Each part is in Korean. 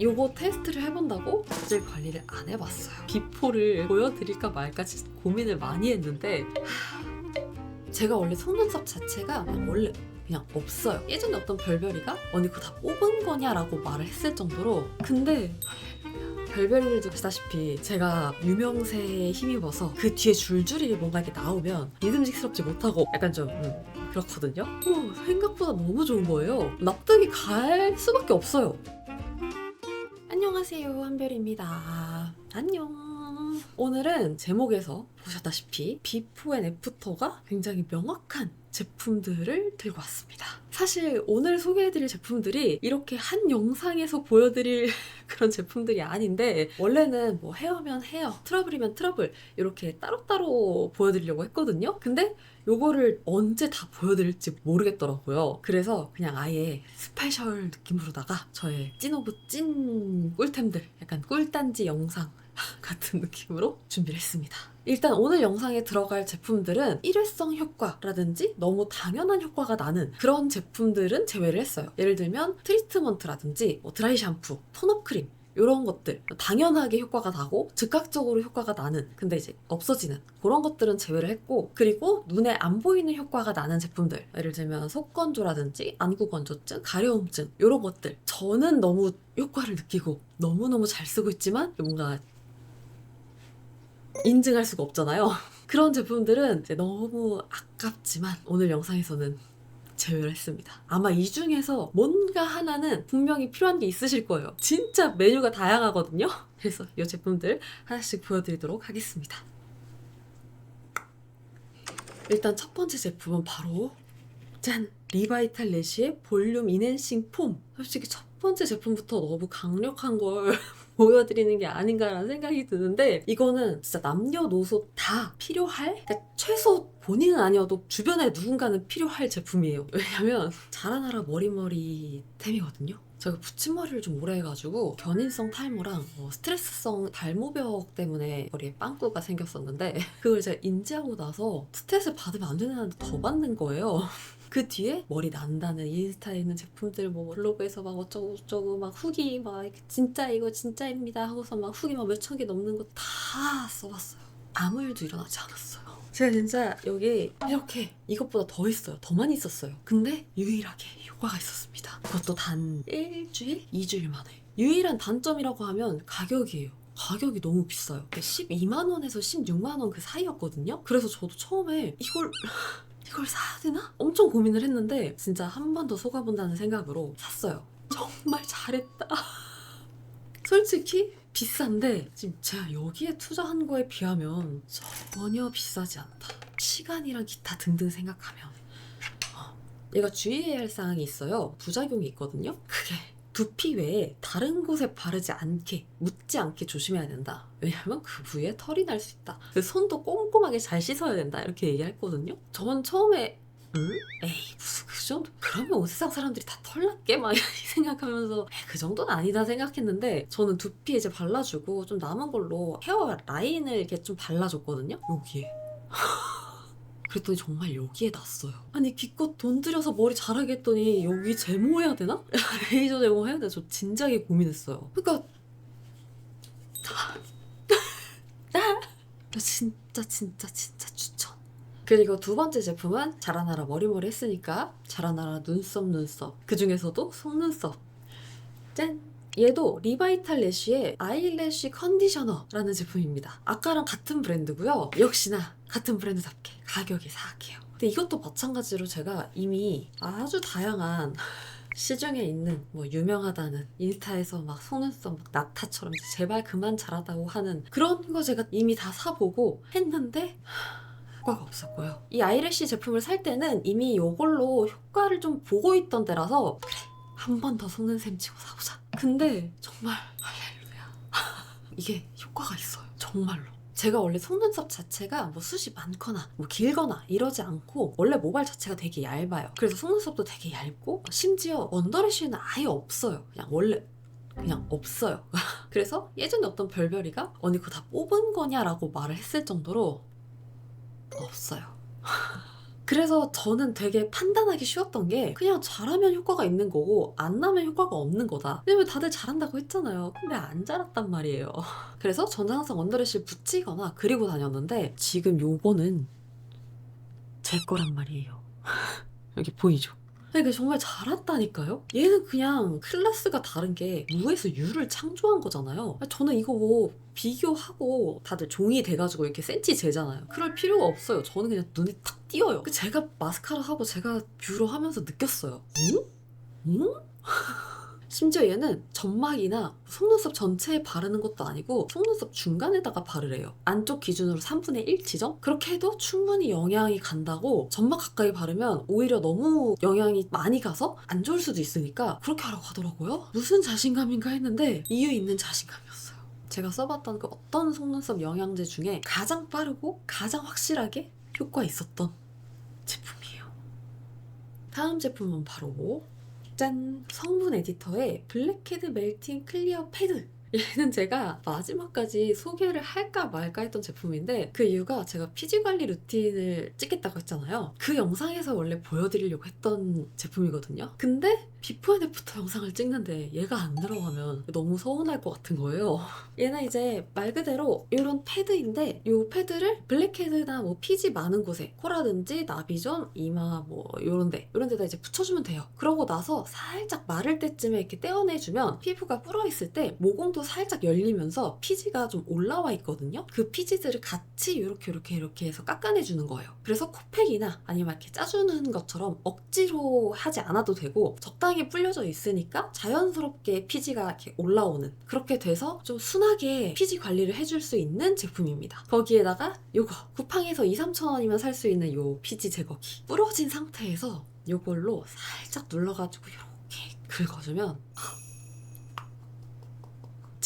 요거 테스트를 해본다고 질 관리를 안 해봤어요. 비포를 보여드릴까 말까 고민을 많이 했는데 하, 제가 원래 속눈썹 자체가 원래 그냥 없어요. 예전에 어떤 별별이가 언니 그거 다 뽑은 거냐라고 말을 했을 정도로 근데 별별이도 아시다시피 제가 유명세에 힘입어서 그 뒤에 줄줄이 뭔가 이렇게 나오면 믿음직스럽지 못하고 약간 좀 음, 그렇거든요. 오, 생각보다 너무 좋은 거예요. 납득이 갈 수밖에 없어요. 안녕하세요 한별입니다. 안녕 오늘은 제목에서 보셨다시피 비포 앤 애프터가 굉장히 명확한 제품들을 들고 왔습니다 사실 오늘 소개해드릴 제품들이 이렇게 한 영상에서 보여드릴 그런 제품들이 아닌데 원래는 뭐 헤어면 헤어 트러블이면 트러블 이렇게 따로따로 보여드리려고 했거든요 근데 요거를 언제 다 보여드릴지 모르겠더라고요. 그래서 그냥 아예 스페셜 느낌으로다가 저의 찐 오브 찐 꿀템들, 약간 꿀단지 영상 같은 느낌으로 준비를 했습니다. 일단 오늘 영상에 들어갈 제품들은 일회성 효과라든지 너무 당연한 효과가 나는 그런 제품들은 제외를 했어요. 예를 들면 트리트먼트라든지 뭐 드라이 샴푸, 톤업 크림 이런 것들 당연하게 효과가 나고 즉각적으로 효과가 나는 근데 이제 없어지는 그런 것들은 제외를 했고 그리고 눈에 안 보이는 효과가 나는 제품들 예를 들면 속건조라든지 안구건조증, 가려움증 이런 것들 저는 너무 효과를 느끼고 너무너무 잘 쓰고 있지만 뭔가 인증할 수가 없잖아요 그런 제품들은 너무 아깝지만 오늘 영상에서는 제외를 했습니다. 아마 이 중에서 뭔가 하나는 분명히 필요한 게 있으실 거예요. 진짜 메뉴가 다양하거든요. 그래서 이 제품들 하나씩 보여드리도록 하겠습니다. 일단 첫 번째 제품은 바로 짠! 리바이탈 레시의 볼륨 이넨싱 폼. 솔직히 첫 번째 제품부터 너무 강력한 걸 보여드리는 게 아닌가라는 생각이 드는데 이거는 진짜 남녀노소 다 필요할? 그러니까 최소 본인은 아니어도 주변에 누군가는 필요할 제품이에요. 왜냐면 자라나라 머리머리 템이거든요 제가 붙임머리를 좀 오래 해가지고 견인성 탈모랑 뭐 스트레스성 발모벽 때문에 머리에 빵꾸가 생겼었는데 그걸 제가 인지하고 나서 스트레스 받으면 안 되는데 더 받는 거예요 그 뒤에 머리 난다는 인스타에 있는 제품들 뭐 블로그에서 막 어쩌고 저쩌고 막 후기 막 진짜 이거 진짜입니다 하고서 막 후기 막 몇천 개 넘는 거 다 써봤어요. 아무 일도 일어나지 않았어요. 제가 진짜 여기 이렇게 이것보다 더 있어요. 더 많이 있었어요. 근데 유일하게 효과가 있었습니다. 그것도 단 일주일, 이주일 만에. 유일한 단점이라고 하면 가격이에요. 가격이 너무 비싸요. 12만 원에서 16만 원 그 사이였거든요. 그래서 저도 처음에 이걸 이걸 사야 되나? 엄청 고민을 했는데 진짜 한 번 더 속아본다는 생각으로 샀어요. 정말 잘했다. 솔직히 비싼데 지금 제가 여기에 투자한 거에 비하면 전혀 비싸지 않다. 시간이랑 기타 등등 생각하면 어, 얘가 주의해야 할 사항이 있어요. 부작용이 있거든요. 그게 두피 외에 다른 곳에 바르지 않게 묻지 않게 조심해야 된다. 왜냐면 그 부위에 털이 날 수 있다. 그래서 손도 꼼꼼하게 잘 씻어야 된다. 이렇게 얘기했거든요. 전 처음에 응? 에이 무슨 그 정도? 그러면 온 세상 사람들이 다 털났게? 막 생각하면서 에이, 그 정도는 아니다 생각했는데 저는 두피에 이제 발라주고 좀 남은 걸로 헤어 라인을 이렇게 좀 발라줬거든요. 여기에. 그랬더니 정말 여기에 났어요. 아니 기껏 돈 들여서 머리 자라게 했더니 여기 제모해야 되나? 레이저 제모 해야 돼? 저 진작에 고민했어요. 그러니까 저 진짜 진짜 진짜 추천. 그리고 두 번째 제품은 자라나라 머리머리 했으니까 자라나라 눈썹 눈썹. 그 중에서도 속눈썹. 짠! 얘도 리바이탈 래쉬의 아이래쉬 컨디셔너라는 제품입니다. 아까랑 같은 브랜드고요. 역시나 같은 브랜드답게 가격이 사악해요. 근데 이것도 마찬가지로 제가 이미 아주 다양한 시중에 있는 뭐 유명하다는 인스타에서 막 속눈썹 막 나타처럼 제발 그만 자라다고 하는 그런 거 제가 이미 다 사보고 했는데 효과가 없었고요. 이 아이래쉬 제품을 살 때는 이미 이걸로 효과를 좀 보고 있던 때라서 그래 한 번 더 속는 셈 치고 사보자. 근데 정말 할렐루야 이게 효과가 있어요. 정말로. 제가 원래 속눈썹 자체가 뭐 숱이 많거나 뭐 길거나 이러지 않고 원래 모발 자체가 되게 얇아요. 그래서 속눈썹도 되게 얇고 심지어 언더래쉬는 아예 없어요. 그냥 원래 그냥 없어요. 그래서 예전에 어떤 별별이가 언니 그거 다 뽑은 거냐라고 말을 했을 정도로 없어요. 그래서 저는 되게 판단하기 쉬웠던 게 그냥 잘하면 효과가 있는 거고 안 나면 효과가 없는 거다. 왜냐면 다들 잘한다고 했잖아요. 근데 안 자랐단 말이에요. 그래서 저는 항상 언더래쉬를 붙이거나 그리고 다녔는데 지금 요거는 제 거란 말이에요. 여기 보이죠? 그러니까 정말 잘했다니까요? 얘는 그냥 클래스가 다른 게 무에서 유를 창조한 거잖아요. 저는 이거 뭐 비교하고 다들 종이 돼가지고 이렇게 센치 재잖아요. 그럴 필요가 없어요. 저는 그냥 눈에 탁 띄어요. 그 제가 마스카라 하고 제가 뷰러 하면서 느꼈어요. 응? 응? 심지어 얘는 점막이나 속눈썹 전체에 바르는 것도 아니고 속눈썹 중간에다가 바르래요. 안쪽 기준으로 3분의 1 지점? 그렇게 해도 충분히 영향이 간다고 점막 가까이 바르면 오히려 너무 영향이 많이 가서 안 좋을 수도 있으니까 그렇게 하라고 하더라고요. 무슨 자신감인가 했는데 이유 있는 자신감이었어요. 제가 써봤던 그 어떤 속눈썹 영양제 중에 가장 빠르고 가장 확실하게 효과 있었던 제품이에요. 다음 제품은 바로 짠! 성분 에디터의 블랙헤드 멜팅 클리어 패드 얘는 제가 마지막까지 소개를 할까 말까 했던 제품인데 그 이유가 제가 피지 관리 루틴을 찍겠다고 했잖아요. 그 영상에서 원래 보여드리려고 했던 제품이거든요. 근데 비포 앤 애프터 영상을 찍는데 얘가 안 들어가면 너무 서운할 것 같은 거예요. 얘는 이제 말 그대로 이런 패드인데 이 패드를 블랙헤드나 뭐 피지 많은 곳에 코라든지 나비존, 이마 뭐 이런 데 이런 데다 이제 붙여주면 돼요. 그러고 나서 살짝 마를 때쯤에 이렇게 떼어내주면 피부가 불어있을 때 모공 도 살짝 열리면서 피지가 좀 올라와 있거든요. 그 피지들을 같이 이렇게 이렇게 이렇게 해서 깎아내주는 거예요. 그래서 코팩이나 아니면 이렇게 짜주는 것처럼 억지로 하지 않아도 되고 적당히 불려져 있으니까 자연스럽게 피지가 이렇게 올라오는 그렇게 돼서 좀 순하게 피지 관리를 해줄 수 있는 제품입니다. 거기에다가 요거 쿠팡에서 2, 3천 원이면 살 수 있는 요 피지 제거기 부러진 상태에서 요걸로 살짝 눌러가지고 이렇게 긁어주면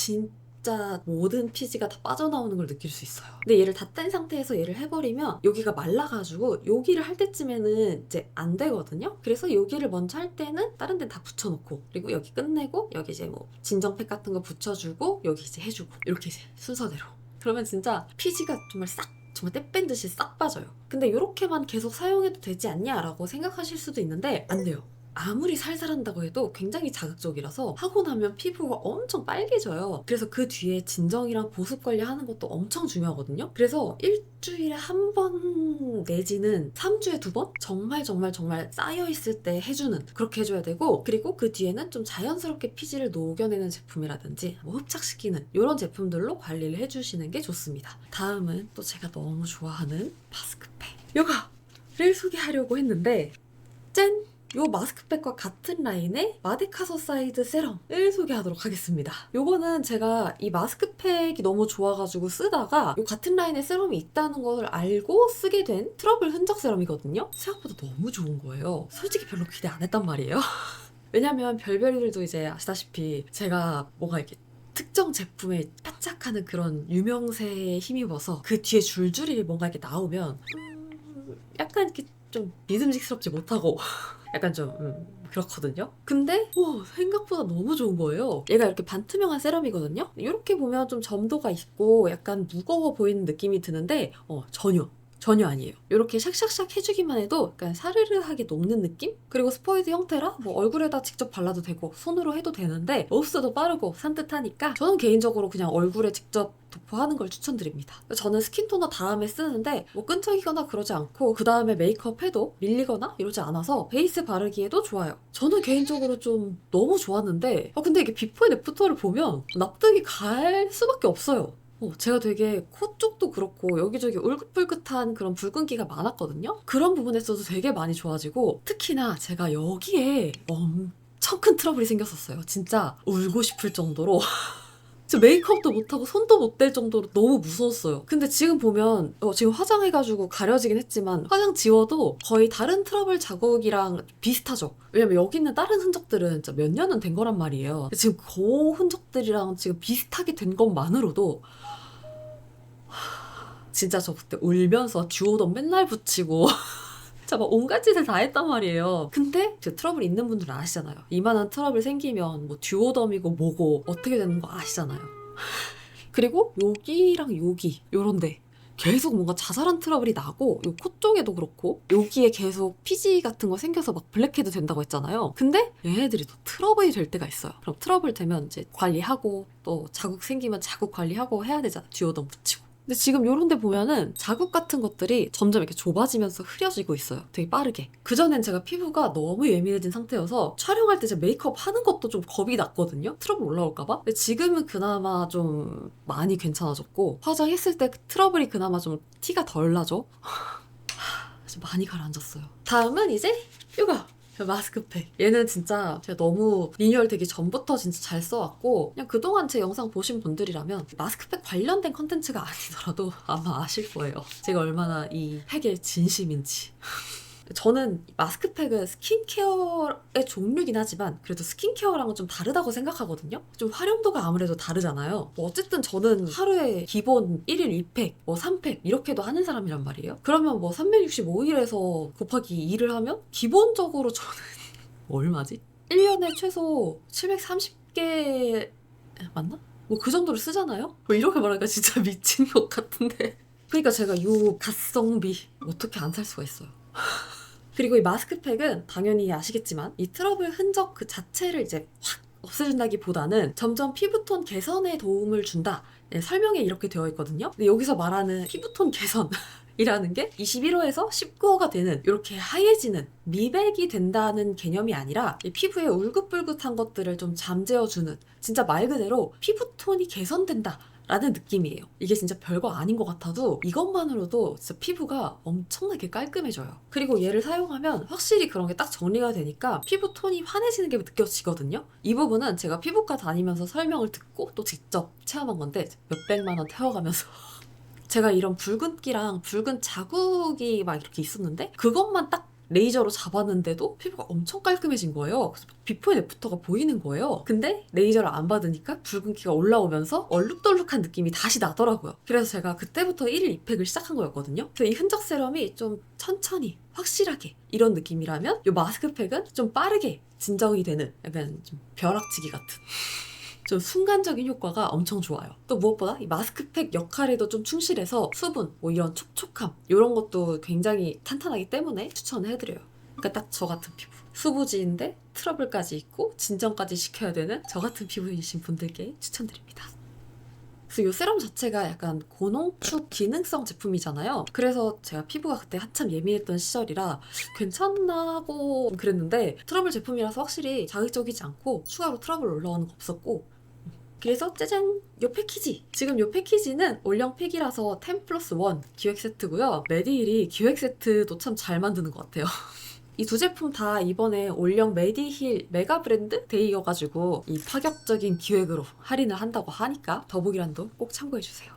진짜 모든 피지가 다 빠져나오는 걸 느낄 수 있어요. 근데 얘를 다 뗀 상태에서 얘를 해버리면 여기가 말라가지고 여기를 할 때쯤에는 이제 안 되거든요. 그래서 여기를 먼저 할 때는 다른 데 다 붙여놓고 그리고 여기 끝내고 여기 이제 뭐 진정팩 같은 거 붙여주고 여기 이제 해주고 이렇게 이제 순서대로. 그러면 진짜 피지가 정말 싹 정말 떼뺀 듯이 싹 빠져요. 근데 이렇게만 계속 사용해도 되지 않냐라고 생각하실 수도 있는데 안 돼요. 아무리 살살한다고 해도 굉장히 자극적이라서 하고 나면 피부가 엄청 빨개져요. 그래서 그 뒤에 진정이랑 보습 관리하는 것도 엄청 중요하거든요. 그래서 일주일에 한 번 내지는 3주에 두 번? 정말 정말 정말 쌓여있을 때 해주는 그렇게 해줘야 되고 그리고 그 뒤에는 좀 자연스럽게 피지를 녹여내는 제품이라든지 뭐 흡착시키는 이런 제품들로 관리를 해주시는 게 좋습니다. 다음은 또 제가 너무 좋아하는 마스크팩. 요거를 소개하려고 했는데 짠! 요 마스크팩과 같은 라인의 마데카소 사이드 세럼을 소개하도록 하겠습니다. 요거는 제가 이 마스크팩이 너무 좋아가지고 쓰다가 요 같은 라인의 세럼이 있다는 걸 알고 쓰게 된 트러블 흔적 세럼이거든요. 생각보다 너무 좋은 거예요. 솔직히 별로 기대 안 했단 말이에요. 왜냐면 별별이들도 이제 아시다시피 제가 뭐가 이렇게 특정 제품에 반짝하는 그런 유명세에 힘입어서 그 뒤에 줄줄이 뭔가 이렇게 나오면 음, 약간 이렇게 좀 믿음직스럽지 못하고 약간 좀 음, 그렇거든요. 근데 오, 생각보다 너무 좋은 거예요. 얘가 이렇게 반투명한 세럼이거든요. 이렇게 보면 좀 점도가 있고 약간 무거워 보이는 느낌이 드는데 어, 전혀 전혀 아니에요. 이렇게 샥샥샥 해주기만 해도 약간 사르르하게 녹는 느낌? 그리고 스포이드 형태라 뭐 얼굴에다 직접 발라도 되고 손으로 해도 되는데 흡수도 빠르고 산뜻하니까 저는 개인적으로 그냥 얼굴에 직접 도포하는 걸 추천드립니다. 저는 스킨토너 다음에 쓰는데 뭐 끈적이거나 그러지 않고 그 다음에 메이크업 해도 밀리거나 이러지 않아서 베이스 바르기에도 좋아요. 저는 개인적으로 좀 너무 좋았는데 어, 근데 이게 비포 앤 애프터를 보면 납득이 갈 수밖에 없어요. 어, 제가 되게 코 쪽도 그렇고 여기저기 울긋불긋한 그런 붉은기가 많았거든요. 그런 부분에서도 되게 많이 좋아지고 특히나 제가 여기에 엄청 큰 트러블이 생겼었어요. 진짜 울고 싶을 정도로. 저 메이크업도 못하고 손도 못 댈 정도로 너무 무서웠어요. 근데 지금 보면 어, 지금 화장해가지고 가려지긴 했지만 화장 지워도 거의 다른 트러블 자국이랑 비슷하죠. 왜냐면 여기 있는 다른 흔적들은 진짜 몇 년은 된 거란 말이에요. 지금 그 흔적들이랑 지금 비슷하게 된 것만으로도 진짜 저 그때 울면서 듀오덤 맨날 붙이고 진짜 막 온갖 짓을 다 했단 말이에요. 근데 그 트러블 있는 분들은 아시잖아요. 이만한 트러블 생기면 뭐 듀오덤이고 뭐고 어떻게 되는 거 아시잖아요. 그리고 여기랑 여기 요런데 계속 뭔가 자잘한 트러블이 나고 요 코 쪽에도 그렇고 여기에 계속 피지 같은 거 생겨서 막 블랙헤드 된다고 했잖아요. 근데 얘네들이 또 트러블이 될 때가 있어요. 그럼 트러블 되면 이제 관리하고 또 자국 생기면 자국 관리하고 해야 되잖아. 듀오덤 붙이고. 근데 지금 요런 데 보면은 자국 같은 것들이 점점 이렇게 좁아지면서 흐려지고 있어요. 되게 빠르게. 그전엔 제가 피부가 너무 예민해진 상태여서 촬영할 때 제가 메이크업 하는 것도 좀 겁이 났거든요. 트러블 올라올까봐. 근데 지금은 그나마 좀 많이 괜찮아졌고 화장했을 때 트러블이 그나마 좀 티가 덜 나죠. 좀 많이 가라앉았어요. 다음은 이제 이거 마스크팩. 얘는 진짜 제가 너무 리뉴얼 되기 전부터 진짜 잘 써왔고 그냥 그동안 제 영상 보신 분들이라면 마스크팩 관련된 컨텐츠가 아니더라도 아마 아실 거예요. 제가 얼마나 이 팩에 진심인지. 저는 마스크팩은 스킨케어의 종류긴 하지만 그래도 스킨케어랑은 좀 다르다고 생각하거든요. 좀 활용도가 아무래도 다르잖아요. 뭐 어쨌든 저는 하루에 기본 1일 2팩, 뭐 3팩 이렇게도 하는 사람이란 말이에요. 그러면 뭐 365일에서 곱하기 2를 하면 기본적으로 저는 얼마지? 1년에 최소 730개 맞나? 뭐 그 정도로 쓰잖아요? 뭐 이렇게 말하니까 진짜 미친 것 같은데. 그러니까 제가 이 가성비 어떻게 안 살 수가 있어요. 그리고 이 마스크팩은 당연히 아시겠지만 이 트러블 흔적 그 자체를 이제 확 없애준다기보다는 점점 피부톤 개선에 도움을 준다. 네, 설명에 이렇게 되어 있거든요. 근데 여기서 말하는 피부톤 개선 이라는 게 21호에서 19호가 되는 이렇게 하얘지는 미백이 된다는 개념이 아니라 이 피부에 울긋불긋한 것들을 좀 잠재워주는 진짜 말 그대로 피부톤이 개선된다. 라는 느낌이에요. 이게 진짜 별거 아닌 것 같아도 이것만으로도 진짜 피부가 엄청나게 깔끔해져요. 그리고 얘를 사용하면 확실히 그런 게 딱 정리가 되니까 피부 톤이 환해지는 게 느껴지거든요. 이 부분은 제가 피부과 다니면서 설명을 듣고 또 직접 체험한 건데 몇백만 원 태워가면서 제가 이런 붉은기랑 붉은 자국이 막 이렇게 있었는데 그것만 딱 레이저로 잡았는데도 피부가 엄청 깔끔해진 거예요. 그래서 비포 앤 애프터가 보이는 거예요. 근데 레이저를 안 받으니까 붉은기가 올라오면서 얼룩덜룩한 느낌이 다시 나더라고요. 그래서 제가 그때부터 1일 2팩을 시작한 거였거든요. 그래서 이 흔적 세럼이 좀 천천히 확실하게 이런 느낌이라면 이 마스크팩은 좀 빠르게 진정이 되는 약간 좀 벼락치기 같은 좀 순간적인 효과가 엄청 좋아요. 또 무엇보다 이 마스크팩 역할에도 좀 충실해서 수분, 뭐 이런 촉촉함 이런 것도 굉장히 탄탄하기 때문에 추천을 해드려요. 그러니까 딱 저 같은 피부. 수부지인데 트러블까지 있고 진정까지 시켜야 되는 저 같은 피부이신 분들께 추천드립니다. 그래서 이 세럼 자체가 약간 고농축 기능성 제품이잖아요. 그래서 제가 피부가 그때 한참 예민했던 시절이라 괜찮나 하고 그랬는데 트러블 제품이라서 확실히 자극적이지 않고 추가로 트러블 올라오는 거 없었고 그래서 짜잔! 요 패키지! 지금 요 패키지는 올영 팩이라서 10 플러스 1 기획 세트고요. 메디힐이 기획 세트도 참 잘 만드는 것 같아요. 이 두 제품 다 이번에 올영 메디힐 메가 브랜드 데이여가지고 이 파격적인 기획으로 할인을 한다고 하니까 더보기란도 꼭 참고해주세요.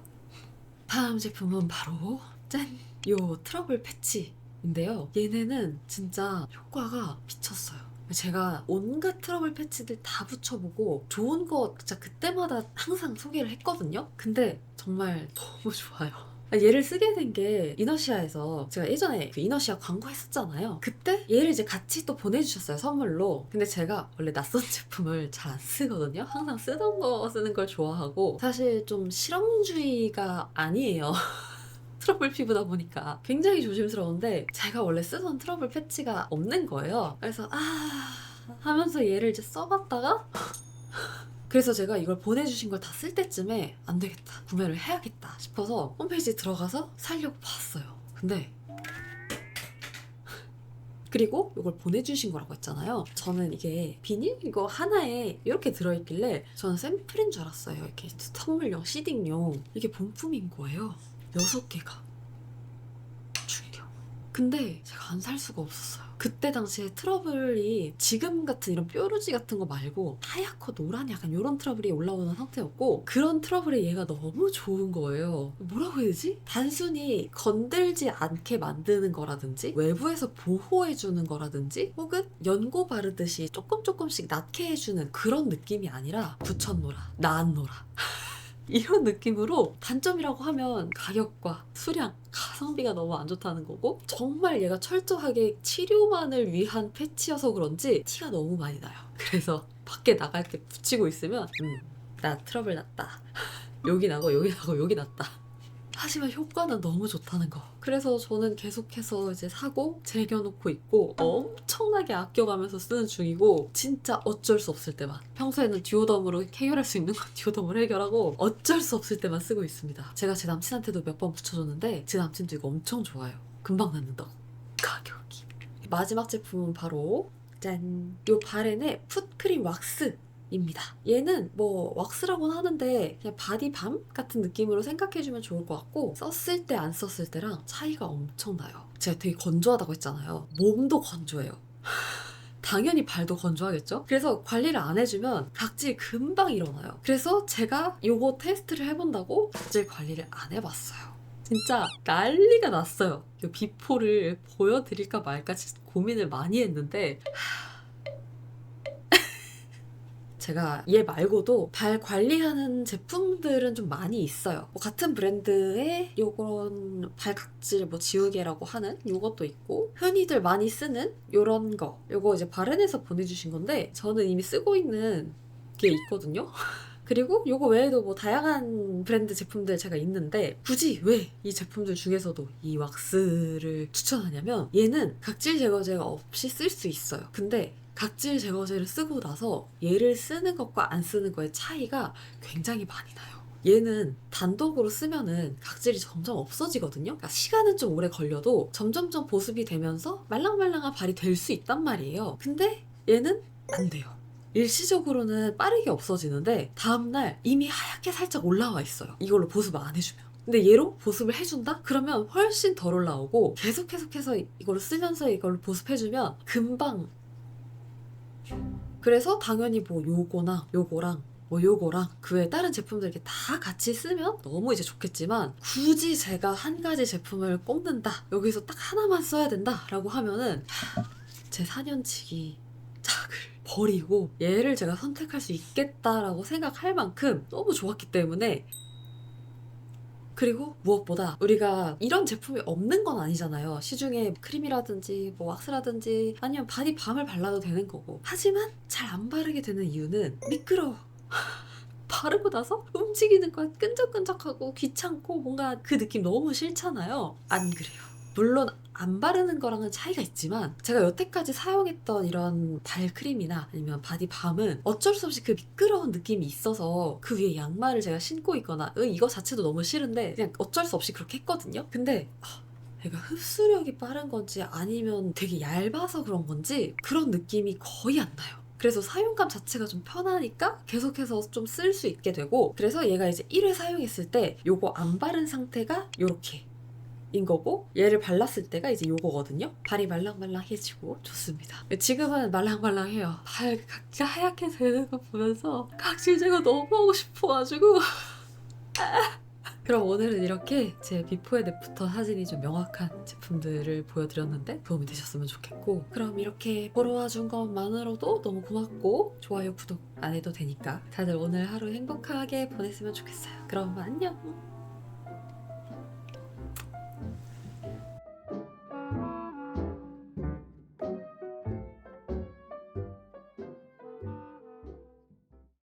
다음 제품은 바로 짠! 요 트러블 패치인데요. 얘네는 진짜 효과가 미쳤어요. 제가 온갖 트러블 패치들 다 붙여보고 좋은 거 진짜 그때마다 항상 소개를 했거든요. 근데 정말 너무 좋아요. 아, 얘를 쓰게 된 게 이너시아에서 제가 예전에 그 이너시아 광고 했었잖아요. 그때 얘를 이제 같이 또 보내주셨어요 선물로. 근데 제가 원래 낯선 제품을 잘 안 쓰거든요. 항상 쓰던 거 쓰는 걸 좋아하고 사실 좀 실험주의가 아니에요. 트러블 피부다 보니까 굉장히 조심스러운데 제가 원래 쓰던 트러블 패치가 없는 거예요. 그래서 아 하면서 얘를 이제 써봤다가 그래서 제가 이걸 보내주신 걸 다 쓸 때쯤에 안 되겠다 구매를 해야겠다 싶어서 홈페이지 들어가서 살려고 봤어요. 근데 그리고 이걸 보내주신 거라고 했잖아요. 저는 이게 비닐 이거 하나에 이렇게 들어있길래 저는 샘플인 줄 알았어요. 이렇게 선물용 시딩용 이게 본품인 거예요. 여섯 개가 충격. 근데 제가 안 살 수가 없었어요. 그때 당시에 트러블이 지금 같은 이런 뾰루지 같은 거 말고 하얗고 노란 약간 이런 트러블이 올라오는 상태였고 그런 트러블에 얘가 너무 좋은 거예요. 뭐라고 해야 되지? 단순히 건들지 않게 만드는 거라든지 외부에서 보호해주는 거라든지 혹은 연고 바르듯이 조금 조금씩 낫게 해주는 그런 느낌이 아니라 붙였노라, 나았노라. 이런 느낌으로 단점이라고 하면 가격과 수량, 가성비가 너무 안 좋다는 거고 정말 얘가 철저하게 치료만을 위한 패치여서 그런지 티가 너무 많이 나요. 그래서 밖에 나갈 때 붙이고 있으면 음, 나 트러블 났다. 여기 나고 여기 나고 여기 났다. 하지만 효과는 너무 좋다는 거. 그래서 저는 계속해서 이제 사고 즐겨놓고 있고 엄청나게 아껴가면서 쓰는 중이고 진짜 어쩔 수 없을 때만 평소에는 듀오덤으로 해결할 수 있는 건 듀오덤으로 해결하고 어쩔 수 없을 때만 쓰고 있습니다. 제가 제 남친한테도 몇 번 붙여줬는데 제 남친도 이거 엄청 좋아요. 금방 낫는다고. 가격이. 마지막 제품은 바로 짠! 요 바렌의 풋크림 왁스 입니다. 얘는 뭐 왁스라고는 하는데 그냥 바디밤 같은 느낌으로 생각해주면 좋을 것 같고 썼을 때 안 썼을 때랑 차이가 엄청 나요. 제가 되게 건조하다고 했잖아요. 몸도 건조해요. 당연히 발도 건조하겠죠? 그래서 관리를 안 해주면 각질 금방 일어나요. 그래서 제가 요거 테스트를 해본다고 각질 관리를 안 해봤어요. 진짜 난리가 났어요. 이 비포를 보여드릴까 말까 고민을 많이 했는데 제가 얘 말고도 발 관리하는 제품들은 좀 많이 있어요. 뭐 같은 브랜드의 요런 발 각질 뭐 지우개라고 하는 요것도 있고 흔히들 많이 쓰는 요런 거 요거 이제 바른에서 보내주신 건데 저는 이미 쓰고 있는 게 있거든요. 그리고 요거 외에도 뭐 다양한 브랜드 제품들 제가 있는데 굳이 왜 이 제품들 중에서도 이 왁스를 추천하냐면 얘는 각질 제거제가 없이 쓸 수 있어요. 근데 각질 제거제를 쓰고 나서 얘를 쓰는 것과 안 쓰는 거의 차이가 굉장히 많이 나요. 얘는 단독으로 쓰면은 각질이 점점 없어지거든요. 그러니까 시간은 좀 오래 걸려도 점점점 보습이 되면서 말랑말랑한 발이 될 수 있단 말이에요. 근데 얘는 안 돼요. 일시적으로는 빠르게 없어지는데 다음날 이미 하얗게 살짝 올라와 있어요. 이걸로 보습 안 해주면. 근데 얘로 보습을 해준다? 그러면 훨씬 덜 올라오고 계속 계속해서 이걸 쓰면서 이걸 보습해주면 금방 그래서 당연히 뭐 요거나 요거랑 뭐 요거랑 그 외 다른 제품들 이렇게 다 같이 쓰면 너무 이제 좋겠지만 굳이 제가 한 가지 제품을 꼽는다 여기서 딱 하나만 써야 된다 라고 하면은 제 4년치기 짝을 버리고 얘를 제가 선택할 수 있겠다라고 생각할 만큼 너무 좋았기 때문에 그리고 무엇보다 우리가 이런 제품이 없는 건 아니잖아요. 시중에 크림이라든지 뭐 왁스라든지 아니면 바디 밤을 발라도 되는 거고. 하지만 잘 안 바르게 되는 이유는 미끄러워. 바르고 나서 움직이는 건 끈적끈적하고 귀찮고 뭔가 그 느낌 너무 싫잖아요. 안 그래요. 물론 안 바르는 거랑은 차이가 있지만 제가 여태까지 사용했던 이런 발크림이나 아니면 바디밤은 어쩔 수 없이 그 미끄러운 느낌이 있어서 그 위에 양말을 제가 신고 있거나 으, 이거 자체도 너무 싫은데 그냥 어쩔 수 없이 그렇게 했거든요. 근데 아, 얘가 흡수력이 빠른 건지 아니면 되게 얇아서 그런 건지 그런 느낌이 거의 안 나요. 그래서 사용감 자체가 좀 편하니까 계속해서 좀 쓸 수 있게 되고 그래서 얘가 이제 1회 사용했을 때 요거 안 바른 상태가 요렇게 인 거고 얘를 발랐을 때가 이제 요거거든요. 발이 말랑말랑해지고 좋습니다. 지금은 말랑말랑해요. 발 각질 하얗게 되는 거 보면서 각질 제거 너무 하고 싶어가지고 그럼 오늘은 이렇게 제 비포 앤 애프터 사진이 좀 명확한 제품들을 보여드렸는데 도움이 되셨으면 좋겠고 그럼 이렇게 보러 와준 것만으로도 너무 고맙고 좋아요 구독 안 해도 되니까 다들 오늘 하루 행복하게 보냈으면 좋겠어요. 그럼 안녕